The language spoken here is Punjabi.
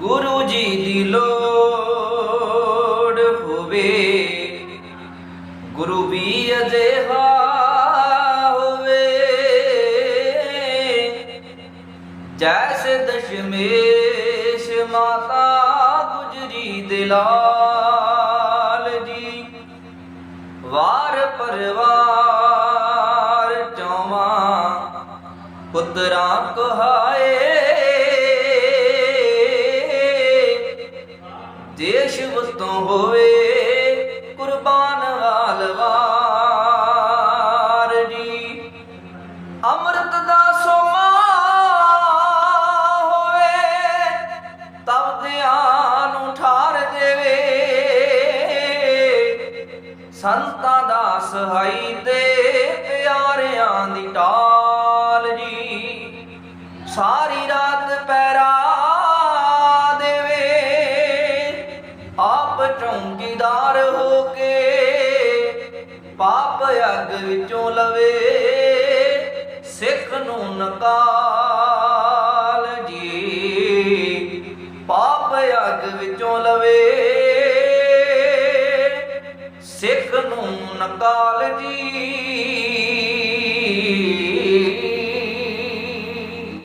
ਗੁਰੂ ਜੀ ਦੀ ਲੋੜ ਹੋਵੇ। ਗੁਰੂ ਵੀ ਅਜਿਹਾ ਹੋਵੇ। ਜੈਸ ਦਸ਼ਮੇਸ਼ ਮਾਤਾ ਗੁਜਰੀ ਦਿਲਾਲ ਜੀ। ਵਾਰ ਪਰਵਾਰ ਚੌਵਾਂ ਪੁੱਤਰਾਂ ਕਹਾਏ। ਦੇਸ਼ ਵਸਤੋਂ ਹੋਵੇ, ਕੁਰਬਾਨ ਵਾਲਵਾਰ ਜੀ। ਅੰਮ੍ਰਿਤ ਦਾ ਸੋਮਾ ਹੋਵੇ, ਤਬ ਧਿਆਨ ਉਠਾਰ ਦੇਵੇ। ਸੰਤਾਂ ਦਾ ਸਹਾਈ ਤੇ ਪਿਆਰਿਆਂ ਦੀ ਟਾਲ ਜੀ। ਸਾਰੀ ਰਾਤ ਆਪ ਚੌਂਕੀਦਾਰ ਹੋ ਕੇ ਪਾਪ ਅੱਗ ਵਿੱਚੋਂ ਲਵੇ, ਸਿੱਖ ਨੂੰ ਨਕਾਲ ਜੀ। ਪਾਪ ਅੱਗ ਵਿੱਚੋਂ ਲਵੇ, ਸਿੱਖ ਨੂੰ ਨਕਾਲ ਜੀ।